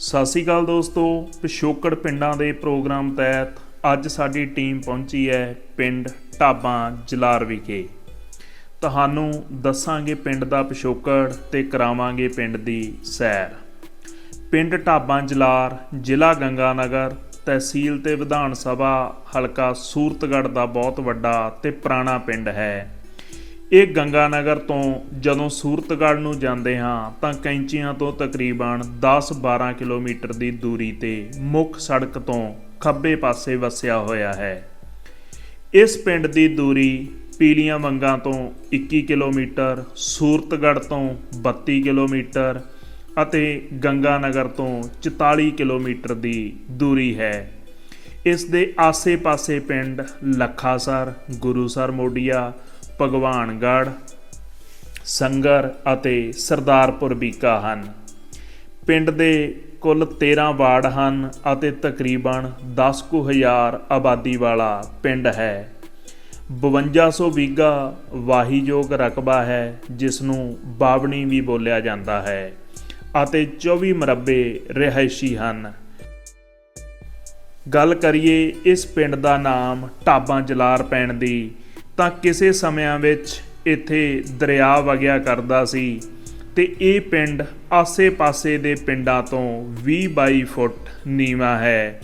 ਸਤਿ ਸ਼੍ਰੀ ਅਕਾਲ ਦੋਸਤੋ, ਪਿਛੋਕੜ ਪਿੰਡਾਂ ਦੇ ਪ੍ਰੋਗਰਾਮ ਤਹਿਤ ਅੱਜ ਸਾਡੀ ਟੀਮ ਪਹੁੰਚੀ ਹੈ ਪਿੰਡ ਢਾਬਾਂ ਜਲਾਰ ਵਿਖੇ। ਤੁਹਾਨੂੰ ਦੱਸਾਂਗੇ ਪਿੰਡ ਦਾ ਪਿਛੋਕੜ ਤੇ ਕਰਾਵਾਂਗੇ ਪਿੰਡ ਦੀ ਸੈਰ। ਪਿੰਡ ਢਾਬਾਂ ਜਲਾਰ, ਜ਼ਿਲ੍ਹਾ ਗੰਗਾਨਗਰ, ਤਹਿਸੀਲ ਤੇ ਵਿਧਾਨ ਸਭਾ ਹਲਕਾ ਸੂਰਤਗੜ੍ਹ ਦਾ ਬਹੁਤ ਵੱਡਾ ਤੇ ਪੁਰਾਣਾ ਪਿੰਡ ਹੈ। ਇਹ ਗੰਗਾਨਗਰ ਤੋਂ ਜਦੋਂ ਸੂਰਤਗੜ੍ਹ ਨੂੰ ਜਾਂਦੇ ਹਾਂ, ਤਾਂ ਕੈਂਚੀਆਂ ਤੋਂ ਤਕਰੀਬਨ 10-12 ਕਿਲੋਮੀਟਰ ਦੀ ਦੂਰੀ ਤੇ ਮੁੱਖ ਸੜਕ ਤੋਂ ਖੱਬੇ ਪਾਸੇ ਵਸਿਆ ਹੋਇਆ ਹੈ। ਇਸ ਪਿੰਡ ਦੀ ਦੂਰੀ ਪੀਲੀਆਂ ਵੰਗਾਂ ਤੋਂ 21 ਕਿਲੋਮੀਟਰ, ਸੂਰਤਗੜ੍ਹ ਤੋਂ 32 ਕਿਲੋਮੀਟਰ ਅਤੇ ਗੰਗਾਨਗਰ ਤੋਂ 44 ਕਿਲੋਮੀਟਰ ਦੀ ਦੂਰੀ ਹੈ। ਇਸ ਦੇ ਆਸੇ-ਪਾਸੇ ਪਿੰਡ ਲੱਖਾਸਰ, ਗੁਰੂਸਰ ਮੋਡੀਆ ਭਗਵਾਨਗੜ੍ਹ, ਸੰਗਰ ਅਤੇ ਸਰਦਾਰਪੁਰ ਬੀਕਾ ਹਨ। ਪਿੰਡ ਦੇ ਕੁੱਲ 13 ਵਾਰਡ ਹਨ ਅਤੇ ਤਕਰੀਬਨ 10 ਕੁ ਹਜ਼ਾਰ ਆਬਾਦੀ ਵਾਲਾ ਪਿੰਡ ਹੈ। 5200 ਵੀਗਾ ਵਾਹੀਯੋਗ ਰਕਬਾ ਹੈ ਜਿਸ ਨੂੰ ਬਾਵਣੀ ਵੀ ਬੋਲਿਆ ਜਾਂਦਾ ਹੈ ਅਤੇ 24 ਮਰਬੇ ਰਿਹਾਇਸ਼ੀ ਹਨ। ਗੱਲ ਕਰੀਏ ਇਸ ਪਿੰਡ ਦਾ ਨਾਮ ਢਾਬਾਂ ਜਲਾਰ ਪੈਣ ਦੀ ਤਾਂ ਕਿਸੇ ਸਮਿਆਂ ਵਿੱਚ ਇੱਥੇ ਦਰਿਆ ਵਗਿਆ ਕਰਦਾ ਸੀ ਤੇ ਇਹ ਪਿੰਡ ਆਸੇ-ਪਾਸੇ ਦੇ ਪਿੰਡਾਂ ਤੋਂ 20-22 ਫੁੱਟ ਨੀਵਾ ਹੈ।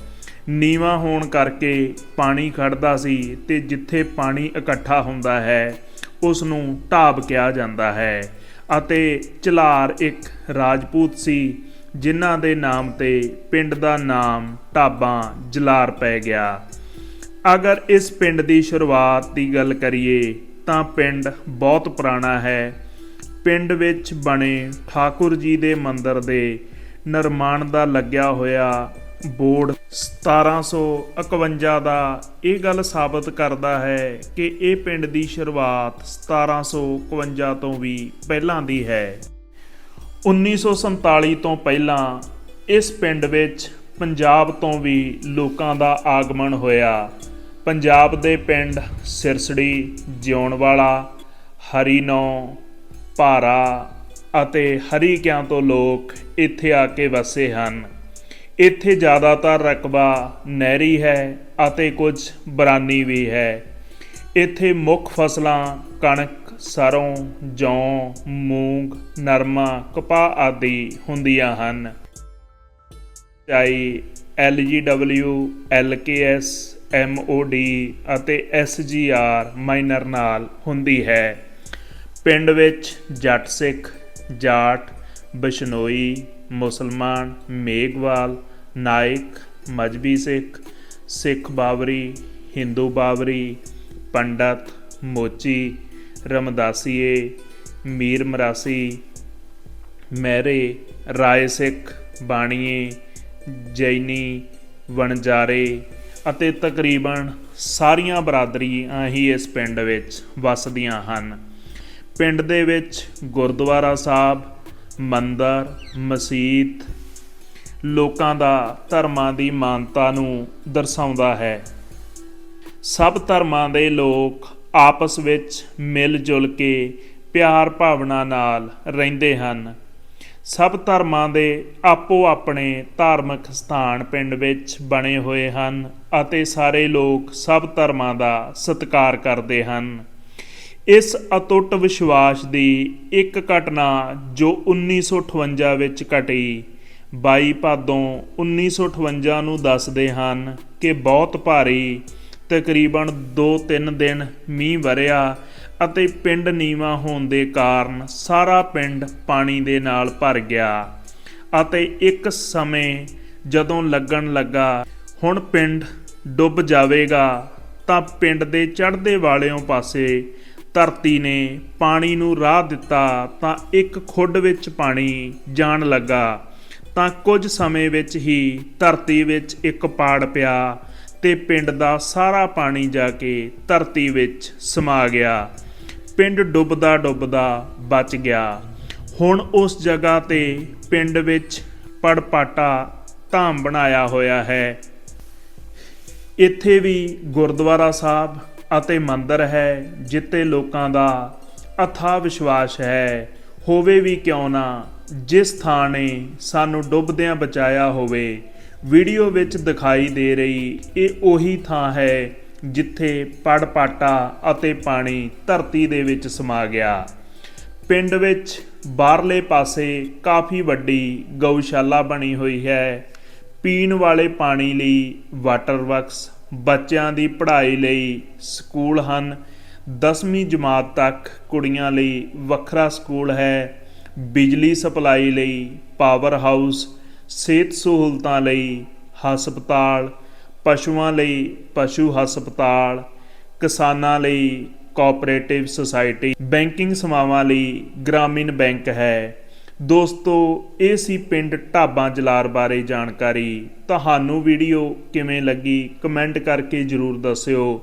ਨੀਵਾ ਹੋਣ ਕਰਕੇ ਪਾਣੀ ਖੜਦਾ ਸੀ ਤੇ ਜਿੱਥੇ ਪਾਣੀ ਇਕੱਠਾ ਹੁੰਦਾ ਹੈ ਉਸ ਨੂੰ ਢਾਬ ਕਿਹਾ ਜਾਂਦਾ ਹੈ ਅਤੇ ਚਲਾਰ ਇੱਕ ਰਾਜਪੂਤ ਸੀ, ਜਿਨ੍ਹਾਂ ਦੇ ਨਾਮ ਤੇ ਪਿੰਡ ਦਾ ਨਾਮ ਢਾਬਾਂ ਜਲਾਰ ਪੈ ਗਿਆ। ਅਗਰ ਇਸ ਪਿੰਡ ਦੀ ਸ਼ੁਰੂਆਤ ਦੀ ਗੱਲ ਕਰੀਏ, ਤਾਂ ਪਿੰਡ ਬਹੁਤ ਪੁਰਾਣਾ ਹੈ। ਪਿੰਡ ਵਿੱਚ ਬਣੇ ਠਾਕੁਰ ਜੀ ਦੇ ਮੰਦਿਰ ਦੇ ਨਿਰਮਾਣ ਦਾ ਲੱਗਿਆ ਹੋਇਆ ਬੋਰਡ 1751 ਦਾ ਇਹ ਗੱਲ ਸਾਬਤ ਕਰਦਾ ਹੈ ਕਿ ਇਹ ਪਿੰਡ ਦੀ ਸ਼ੁਰੂਆਤ 1751 ਤੋਂ ਵੀ ਪਹਿਲਾਂ ਦੀ ਹੈ। 1947 ਤੋਂ ਪਹਿਲਾਂ ਇਸ ਪਿੰਡ ਵਿੱਚ ਪੰਜਾਬ ਤੋਂ ਵੀ ਲੋਕਾਂ ਦਾ ਆਗਮਨ ਹੋਇਆ। ਪੰਜਾਬ ਦੇ ਪਿੰਡ ਸਿਰਸੜੀ, ਜਿਉਣਵਾਲਾ, ਹਰੀਨੌ, ਭਾਰਾ ਅਤੇ ਹਰੀਕਿਆਂ ਤੋਂ ਲੋਕ ਇੱਥੇ ਆ ਕੇ ਵਸੇ ਹਨ। ਇੱਥੇ ਜ਼ਿਆਦਾਤਰ ਰਕਬਾ ਨਹਿਰੀ ਹੈ ਅਤੇ ਕੁਝ ਬਰਾਨੀ ਵੀ ਹੈ। ਇੱਥੇ ਮੁੱਖ ਫਸਲਾਂ ਕਣਕ, ਸਰੋਂ, ਜੌਂ, ਮੂੰਗ, ਨਰਮਾ, ਕਪਾਹ ਆਦਿ ਹੁੰਦੀਆਂ ਹਨ। ਚਾਈ LGW LKS MOD ਅਤੇ SGR ਮਾਈਨਰ ਨਾਲ ਹੁੰਦੀ ਹੈ। ਪਿੰਡ ਵਿੱਚ ਜੱਟ ਸਿੱਖ, ਜਾਟ, ਬਿਸ਼ਨੋਈ, ਮੁਸਲਮਾਨ, ਮੇਘਵਾਲ, ਨਾਇਕ, ਮਜਬੀ ਸਿੱਖ ਸਿੱਖ ਬਾਵਰੀ, ਹਿੰਦੂ ਬਾਵਰੀ, ਪੰਡਤ, ਮੋਚੀ, ਰਮਦਾਸੀਏ, ਮੀਰ ਮਰਾਸੀ, ਮਹਿਰੇ, ਰਾਏ ਸਿੱਖ, ਬਾਣੀਏ, ਜੈਨੀ, ਵਣਜਾਰੇ ਅਤੇ ਤਕਰੀਬਨ ਸਾਰੀਆਂ ਬਰਾਦਰੀਆਂ ਹੀ ਇਸ ਪਿੰਡ ਵਿੱਚ ਵਸਦੀਆਂ ਹਨ। ਪਿੰਡ ਦੇ ਵਿੱਚ ਗੁਰਦੁਆਰਾ ਸਾਹਿਬ, ਮੰਦਰ, ਮਸਜਿਦ ਲੋਕਾਂ ਦਾ ਧਰਮਾਂ ਦੀ ਮਾਨਤਾ ਨੂੰ ਦਰਸਾਉਂਦਾ ਹੈ। ਸਭ ਧਰਮਾਂ ਦੇ ਲੋਕ ਆਪਸ ਵਿੱਚ ਮਿਲ ਜੁਲ ਕੇ ਪਿਆਰ ਭਾਵਨਾ ਨਾਲ ਰਹਿੰਦੇ ਹਨ। ਸਭ ਧਰਮਾਂ ਦੇ ਆਪੋ ਆਪਣੇ ਧਾਰਮਿਕ ਸਥਾਨ ਪਿੰਡ ਵਿੱਚ ਬਣੇ ਹੋਏ ਹਨ ਅਤੇ ਸਾਰੇ ਲੋਕ ਸਭ ਧਰਮਾਂ ਦਾ ਸਤਿਕਾਰ ਕਰਦੇ ਹਨ। ਇਸ ਅਟੁੱਟ ਵਿਸ਼ਵਾਸ ਦੀ ਇੱਕ ਘਟਨਾ ਜੋ 1958 ਵਿੱਚ ਘਟੀ 22 ਭਾਦੋਂ 1958 ਨੂੰ ਦੱਸਦੇ ਹਨ ਕਿ ਬਹੁਤ ਭਾਰੀ, ਤਕਰੀਬਨ 2-3 ਦਿਨ ਮੀਂਹ ਵਰਿਆ ਅਤੇ ਪਿੰਡ ਨੀਵਾ ਹੋਣ ਦੇ ਕਾਰਨ ਸਾਰਾ ਪਿੰਡ ਪਾਣੀ ਦੇ ਨਾਲ ਭਰ ਗਿਆ ਅਤੇ ਇੱਕ ਸਮੇਂ ਜਦੋਂ ਲੱਗਣ ਲੱਗਾ, ਹੁਣ ਪਿੰਡ ਡੁੱਬ ਜਾਵੇਗਾ, ਤਾਂ ਪਿੰਡ ਦੇ ਚੜ੍ਹਦੇ ਵਾਲਿਓਂ ਪਾਸੇ ਧਰਤੀ ਨੇ ਪਾਣੀ ਨੂੰ ਰਾਹ ਦਿੱਤਾ ਤਾਂ ਇੱਕ ਖੁੱਡ ਵਿੱਚ ਪਾਣੀ ਜਾਣ ਲੱਗਾ। ਤਾਂ ਕੁਝ ਸਮੇਂ ਵਿੱਚ ਹੀ ਧਰਤੀ ਵਿੱਚ ਇੱਕ ਪਾੜ ਪਿਆ ਤੇ ਪਿੰਡ ਦਾ ਸਾਰਾ ਪਾਣੀ ਜਾ ਕੇ ਧਰਤੀ ਵਿੱਚ ਸਮਾ ਗਿਆ। ਪਿੰਡ ਡੁੱਬਦਾ ਡੁੱਬਦਾ ਬਚ ਗਿਆ। ਹੁਣ ਉਸ ਜਗ੍ਹਾ ਤੇ ਪਿੰਡ ਵਿੱਚ ਪੜਪਾਟਾ ਧਾਮ ਬਣਾਇਆ ਹੋਇਆ ਹੈ। ਇੱਥੇ ਵੀ ਗੁਰਦੁਆਰਾ ਸਾਹਿਬ ਅਤੇ ਮੰਦਰ ਹੈ ਜਿੱਤੇ ਲੋਕਾਂ ਦਾ ਅਥਾ ਵਿਸ਼ਵਾਸ ਹੈ। ਹੋਵੇ ਵੀ ਕਿਉਂ ਨਾ, ਜਿਸ ਥਾਂ ਨੇ ਸਾਨੂੰ ਡੁੱਬਦਿਆਂ ਬਚਾਇਆ ਹੋਵੇ, ਵੀਡੀਓ ਵਿੱਚ ਦਿਖਾਈ ਦੇ ਰਹੀ ਇਹ ਉਹੀ ਥਾਂ ਹੈ ਜਿੱਥੇ ਪੜਪਾਟਾ ਅਤੇ ਪਾਣੀ ਧਰਤੀ ਦੇ ਵਿੱਚ ਸਮਾ ਗਿਆ। ਪਿੰਡ ਵਿੱਚ ਬਾਹਰਲੇ ਪਾਸੇ ਕਾਫੀ ਵੱਡੀ ਗਊਸ਼ਾਲਾ ਬਣੀ ਹੋਈ ਹੈ। ਪੀਣ ਵਾਲੇ ਪਾਣੀ ਲਈ ਵਾਟਰ ਵਰਕਸ, ਬੱਚਿਆਂ ਦੀ ਪੜ੍ਹਾਈ ਲਈ ਸਕੂਲ ਹਨ। 10ਵੀਂ ਜਮਾਤ ਤੱਕ ਕੁੜੀਆਂ ਲਈ ਵੱਖਰਾ ਸਕੂਲ ਹੈ। ਬਿਜਲੀ ਸਪਲਾਈ ਲਈ ਪਾਵਰ ਹਾਊਸ, ਸਿਹਤ ਸਹੂਲਤਾਂ ਲਈ ਹਸਪਤਾਲ ਪਸ਼ੂਆਂ ਲਈ ਪਸ਼ੂ ਹਸਪਤਾਲ, ਕਿਸਾਨਾਂ ਲਈ ਕੋਆਪਰੇਟਿਵ ਸੁਸਾਇਟੀ ਬੈਂਕਿੰਗ ਸੇਵਾਵਾਂ ਲਈ ਗ੍ਰਾਮੀਣ ਬੈਂਕ ਹੈ। ਦੋਸਤੋ, ਇਹ ਸੀ ਪਿੰਡ ਢਾਬਾਂ ਜਲਾਰ ਬਾਰੇ ਜਾਣਕਾਰੀ। ਤੁਹਾਨੂੰ ਵੀਡੀਓ ਕਿਵੇਂ ਲੱਗੀ ਕਮੈਂਟ ਕਰਕੇ ਜਰੂਰ ਦੱਸਿਓ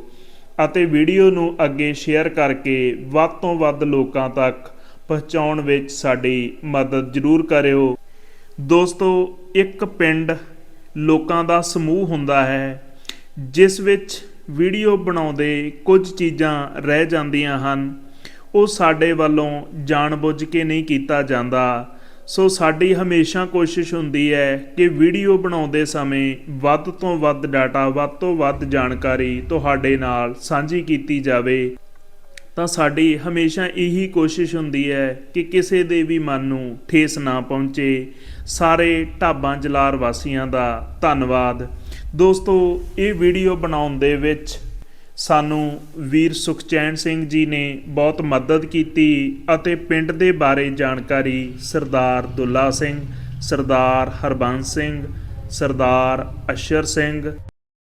ਅਤੇ ਵੀਡੀਓ ਨੂੰ ਅੱਗੇ ਸ਼ੇਅਰ ਕਰਕੇ ਵੱਧ ਤੋਂ ਵੱਧ ਲੋਕਾਂ ਤੱਕ ਪਹੁੰਚਾਉਣ ਵਿੱਚ ਸਾਡੀ ਮਦਦ ਜਰੂਰ ਕਰਿਓ। ਦੋਸਤੋ, ਇੱਕ ਪਿੰਡ ਲੋਕਾਂ ਦਾ ਸਮੂਹ ਹੁੰਦਾ ਹੈ, ਜਿਸ ਵਿੱਚ ਵੀਡੀਓ ਬਣਾਉਂਦੇ ਕੁਝ ਚੀਜ਼ਾਂ ਰਹਿ ਜਾਂਦੀਆਂ ਹਨ, ਉਹ ਸਾਡੇ ਵੱਲੋਂ ਜਾਣਬੁੱਝ ਕੇ ਨਹੀਂ ਕੀਤਾ ਜਾਂਦਾ। ਸੋ ਸਾਡੀ ਹਮੇਸ਼ਾ ਕੋਸ਼ਿਸ਼ ਹੁੰਦੀ ਹੈ ਕਿ ਵੀਡੀਓ ਬਣਾਉਂਦੇ ਸਮੇਂ ਵੱਧ ਤੋਂ ਵੱਧ ਡਾਟਾ, ਵੱਧ ਤੋਂ ਵੱਧ ਜਾਣਕਾਰੀ ਤੁਹਾਡੇ ਨਾਲ ਸਾਂਝੀ ਕੀਤੀ ਜਾਵੇ। ਤਾਂ ਸਾਡੀ ਹਮੇਸ਼ਾ ਇਹੀ ਕੋਸ਼ਿਸ਼ ਹੁੰਦੀ ਹੈ ਕਿ ਕਿਸੇ ਦੇ ਵੀ ਮਨ ਨੂੰ ਠੇਸ ਨਾ ਪਹੁੰਚੇ। ਸਾਰੇ ਢਾਬਾਂ ਜਲਾਰ ਵਾਸੀਆਂ ਦਾ ਧੰਨਵਾਦ। ਦੋਸਤੋ, ਇਹ ਵੀਡੀਓ ਬਣਾਉਣ ਦੇ ਵਿੱਚ ਸਾਨੂੰ ਵੀਰ ਸੁਖਚੈਨ ਸਿੰਘ ਜੀ ਨੇ ਬਹੁਤ ਮਦਦ ਕੀਤੀ ਅਤੇ ਪਿੰਡ ਦੇ ਬਾਰੇ ਜਾਣਕਾਰੀ ਸਰਦਾਰ ਦੁੱਲਾ ਸਿੰਘ, ਸਰਦਾਰ ਹਰਬੰਸ ਸਿੰਘ, ਸਰਦਾਰ ਅਸ਼ਰ ਸਿੰਘ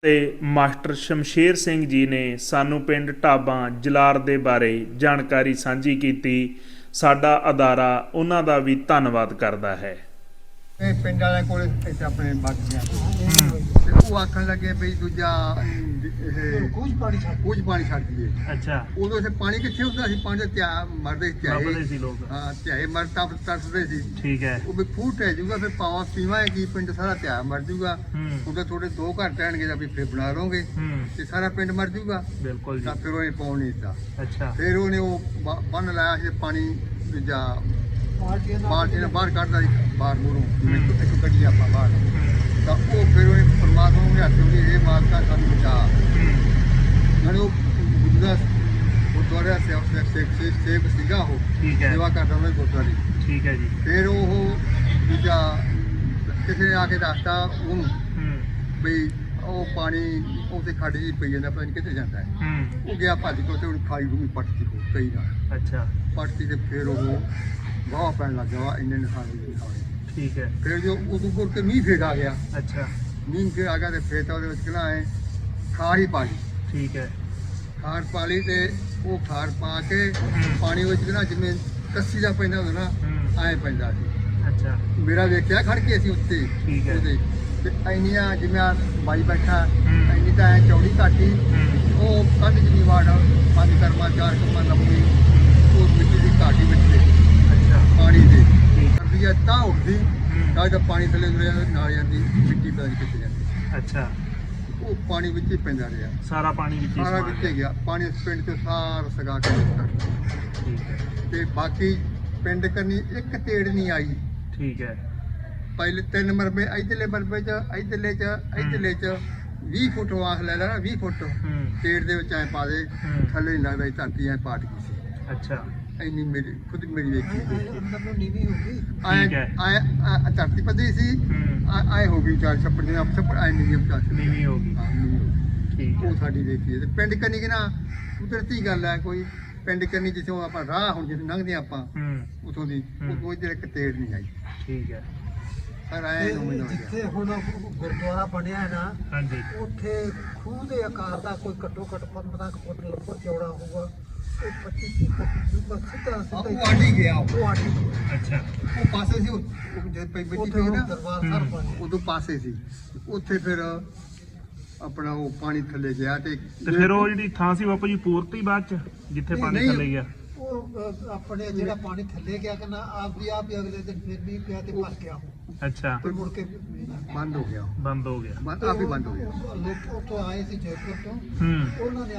ਤੇ ਮਾਸਟਰ ਸ਼ਮਸ਼ੇਰ ਸਿੰਘ ਜੀ ਨੇ ਸਾਨੂੰ ਪਿੰਡ ਢਾਬਾਂ ਜਲਾਰ ਦੇ ਬਾਰੇ ਜਾਣਕਾਰੀ ਸਾਂਝੀ ਕੀਤੀ। ਸਾਡਾ ਅਦਾਰਾ ਉਹਨਾਂ ਦਾ ਵੀ ਧੰਨਵਾਦ ਕਰਦਾ ਹੈ। ਇਹ ਪਿੰਡ ਵਾਲਿਆਂ ਕੋਲ ਇੱਥੇ ਆਪਣੇ ਬੱਗ ਉਹ ਆਖਣ ਲੱਗੇ ਵੀ ਦੂਜਾ ਇਹ ਕੁਝ ਪਾਣੀ ਛੱਡ ਕੁਝ ਪਾਣੀ ਛੱਡ ਦਈਏ। ਅੱਛਾ। ਉਦੋਂ ਇੱਥੇ ਪਾਣੀ ਕਿੱਥੇ ਹੁੰਦਾ ਸੀ? ਪਾਣੀ ਧਿਆ ਮਰਦੇ ਸੀ ਲੋਕ। ਹਾਂ ਧਿਆਏ ਮਰ ਤਪ ਤਰਸਦੇ ਸੀ। ਠੀਕ ਹੈ। ਉਹ ਵੀ ਫੂਟ ਹੈ ਜੂਗਾ ਫਿਰ ਪਾਵਾ ਪੀਵਾ ਹੈ ਕੀ ਪਿੰਡ ਸਾਰਾ ਧਿਆ ਮਰ ਜੂਗਾ। ਹੂੰ। ਉਹਦੇ ਥੋੜੇ ਦੋ ਘਰ ਰਹਿਣਗੇ ਤਾਂ ਵੀ ਫਿਰ ਬਣਾ ਹੂੰ। ਤੇ ਸਾਰਾ ਪਿੰਡ ਮਰ ਜੂਗਾ। ਬਿਲਕੁਲ ਤਾਂ ਫਿਰ ਉਹਨੇ ਪਾਉਣ ਨਹੀਂ ਦਿੱਤਾ। ਅੱਛਾ। ਫਿਰ ਉਹਨੇ ਉਹ ਬੰਨ ਲਾਇਆ ਸੀ ਪਾਣੀ ਦੂਜਾ ਬਾਹਰ ਕੱਢਦਾ ਸੀ ਬਾਹਰ ਮੂਰੋਂ ਇੱਕ ਕੱਢੀ ਆਪਾਂ ਬਾਹਰ। ਤਾਂ ਉਹ ਫਿਰ ਉਹਨੇ ਪਰਮਾਤਮਾ ਨੂੰ ਹੱਥ ਜੋੜੀ ਇਹ ਮਾਤਾ ਸਾਨੂੰ ਬਚਾ। ਨਾਲੇ ਉਹ ਗੁਰਦਾ ਗੁਰਦੁਆਰਾ ਸੇਵ ਸੇਵ ਸੇਵ ਸੇਵ ਸੀਗਾ ਉਹ ਠੀਕ ਹੈ। ਸੇਵਾ ਕਰਦਾ ਸੀ ਗੁਰਦੁਆਰੇ। ਠੀਕ ਹੈ ਜੀ। ਫਿਰ ਉਹ ਦੂਜਾ ਕਿਸੇ ਨੇ ਆ ਕੇ ਦੱਸਤਾ ਉਹਨੂੰ ਹੂੰ। ਵੀ ਉਹ ਪਾਣੀ ਉਹਦੇ ਖੱਡ ਜੀ ਪਈ ਜਾਂਦਾ ਪਤਾ ਨਹੀਂ ਕਿੱਥੇ ਜਾਂਦਾ ਹੈ। ਉਹ ਗਿਆ ਭੱਜ ਕੇ ਤੇ ਉਹਨੂੰ ਖਾਈ ਰੂਮੀ ਪੱਟਦੀ ਕੋ ਕਈ ਨਾਲ ਅੱਛਾ। ਪੱਟਦੀ ਤੇ ਫਿਰ ਉਹ ਵਾਹ ਪੈਣ ਲੱਗ ਗਿਆ ਇੰਨੇ ਨਿਸ਼ਾਨ ਵੀ ਹੋਏ ਠੀਕ ਹੈ। ਫਿਰ ਜੋ ਉਦੋਂ ਕੋਲ ਤੇ ਮੀਂਹ ਫੇਰ ਆ ਗਿਆ। ਅੱਛਾ। ਮੀਂਹ ਫੇਰ ਆ ਗਿਆ ਤੇ ਫੇਰ ਤਾਂ ਉਹਦੇ ਵਿੱਚ ਕਿਹਨਾਂ ਹੈ? ਖਾਰ ਹੀ ਪਾ ਲਈ ਠੀਕ ਹੈ। ਖਾਰ ਪਾ ਲਈ ਤੇ ਉਹ ਖਾਰ ਪਾ ਕੇ ਪਾਣੀ ਵਿੱਚ ਕਿਹਨਾਂ ਜਿਵੇਂ ਕੱਸੀ ਦਾ ਪੈਂਦਾ ਹੁੰਦਾ ਨਾ ਐਂ ਪੈਂਦਾ ਸੀ। ਅੱਛਾ। ਮੇਰਾ ਵੇਖਿਆ ਖੜ ਕੇ ਅਸੀਂ ਉੱਤੇ ਠੀਕ ਹੈ। ਉਹਦੇ। ਤੇ ਐਨੀਆਂ ਜਿਵੇਂ ਬਾਈ ਬੈਠਾ। ਐਨੀ ਤਾਂ ਐ ਚੌੜੀ ਹੂੰ। ਉਹ ਕੰਧ ਜਿੰਨੀ ਵਾੜ ਪੰਜ ਕਰਮਾ ਚਾਰ ਕਰਮਾ ਲੰਬੀ ਉਹ ਮਿੱਟੀ ਦੀ ਘਾਟੀ ਵਿੱਚ ਤੇ ਅੱਛਾ ਪਾਣੀ ਦੇ ਠੀਕ ਕਰਦੀ ਆ ਤਾਂ ਉੱਠਦੀ। ਤਾਂ ਜਦ ਪਾਣੀ ਥੱਲੇ ਤੁਰਿਆ ਨਾਲ ਜਾਂਦੀ ਮਿੱਟੀ ਪਤਾ ਨਹੀਂ ਕਿੱਥੇ ਜਾਂਦੀ। ਅੱਛਾ। ਉਹ ਪਾਣੀ ਵਿੱਚ ਹੀ ਪੈਂਦਾ ਰਿਹਾ। ਸਾਰਾ ਪਾਣੀ ਵਿੱਚ ਹੀ ਸਾਰਾ ਸਮਾ ਵਿੱਚ ਗਿਆ? ਪਾਣੀ ਇਸ ਪਿੰਡ ਚ ਸਾਰਾ ਸਗਾ ਕੇ ਦਿੱਤਾ ਠੀਕ ਹੈ। ਤੇ ਬਾਕੀ ਪਿੰਡ ਕਰਨੀ ਇੱਕ ਤੇੜ ਨਹੀਂ ਆਈ। ਠੀਕ ਹੈ। ਪਹਿਲੇ ਤਿੰਨ ਮਰਬੇ ਇਧਰਲੇ ਮਰਬੇ ਚ ਇਧਰਲੇ ਚ ਇਧਰਲੇ ਚ 20 ਫੁੱਟ ਵਾਹ ਲੈ ਲੈਣਾ 20 ਫੁੱਟ। ਹੂੰ। ਤੇੜ ਦੇ ਵਿੱਚ ਐ ਪਾ ਦੇ ਹੂੰ। ਥੱਲੇ ਨਹੀਂ ਲੱਗਦਾ ਸੀ, ਧਰਤੀ ਐ ਪਾਟ ਗਈ ਸੀ। ਅੱਛਾ। ਇੰਨੀ ਮੇਰੀ ਖੁਦ ਮੇਰੀ ਵੇਖੀ ਅੰਦਰ ਨੂੰ ਨੀਵੀਂ ਹੋ ਗਈ। ਆਏ ਠੀਕ ਹੈ। ਆਏ ਧਰਤੀ ਪੱਧਰੀ ਸੀ। ਹੂੰ। ਆਏ ਹੋ ਗਈ ਚਾਰ ਛੱਪੜ ਦੇ ਨਾਲ ਛੱਪੜ ਆਏ ਨਹੀਂ ਚਾਰ ਛੱਪੜ। ਨੀਵੀਂ ਹੋ ਗਈ। ਹਾਂ, ਨੀਵੀਂ ਹੋ ਗਈ। ਠੀਕ ਹੈ। ਉਹ ਸਾਡੀ ਦੇਖੀ ਹੈ। ਤੇ ਪਿੰਡ ਕੰਨੀ ਕਿ ਨਾ ਕੁਦਰਤੀ ਗੱਲ ਹੈ ਕੋਈ। ਪਿੰਡ ਕੰਨੀ ਜਿੱਥੋਂ ਆਪਾਂ ਰਾਹ ਹੁਣ ਜਿੱਥੇ ਲੰਘਦੇ ਆਪਾਂ ਹੂੰ। ਉਥੋਂ ਦੀ ਹੂੰ। ਉਹ ਕੋਈ ਜਿਹੜੇ ਇੱਕ ਤੇੜ ਨਹੀਂ ਆਈ। ਠੀਕ ਹੈ। ਪਰ ਆਏ ਨੂੰ ਮੈਨੂੰ ਜਿੱਥੇ ਹੁਣ ਗੁਰਦੁਆਰਾ ਬਣਿਆ ਹੈ ਨਾ ਹਾਂਜੀ। ਉੱਥੇ ਖੂਹ ਦੇ ਆਕਾਰ ਦਾ ਕੋਈ ਘੱਟੋ ਘੱਟ 15 ਕੁ ਫੁੱਟ ਲੰਬਾ ਚੌੜਾ ਹੋਊਗਾ। ਉਹ 25 ਫੁੱਟ ਡੂੰਘਾ ਸਿੱਧਾ ਸਿੱਧਾ ਉਹ ਆਡੀ ਗਿਆ ਉਹ। ਉਹ ਆਡੀ ਅੱਛਾ। ਉਹ ਪਾਸੇ ਸੀ ਉਹ ਉਹ ਜਦ ਪਈ ਮਿੱਟੀ ਉੱਥੇ ਪਈ ਉਹ ਨਾ ਦਰਬਾਰ ਸਾਹਿਬ ਹੂੰ। ਬਣਿਆ ਉਦੋਂ ਪਾਸੇ ਸੀ। ਉੱਥੇ ਫਿਰ ਆਪਣਾ ਉਹ ਪਾਣੀ ਥੱਲੇ ਗਿਆ ਤੇ ਤੇ ਫਿਰ ਉਹ ਜਿਹੜੀ ਥਾਂ ਸੀ ਬਾਪੂ ਜੀ ਪੂਰਤੀ ਬਾਅਦ ਚ ਜਿੱਥੇ ਨਹੀਂ, ਪਾਣੀ ਨਹੀਂ। ਥੱਲੇ ਗਿਆ। ਉਹ ਅਹ, ਆਪਣੇ ਜਿਹੜਾ ਪਾਣੀ ਥੱਲੇ ਗਿਆ ਕਿ ਨਾ ਆਪ ਵੀ ਆਪ ਹੀ ਅਗਲੇ ਦਿਨ ਫਿਰ ਵੀ ਪਿਆ ਤੇ ਭਰ ਗਿਆ। ਅੱਛਾ। ਫਿਰ ਮੁੜ ਕੇ ਬੰਦ ਹੋ ਗਿਆ। ਬੰਦ ਹੋ ਗਿਆ। ਆਪ ਹੀ ਬੰਦ ਹੋ ਗਿਆ। ਉਹ ਲੋਕ ਉੱਥੋਂ ਆਏ ਸੀ ਜੈਪੁਰ ਤੋਂ। ਹੂੰ। ਉਹਨਾਂ ਨੇ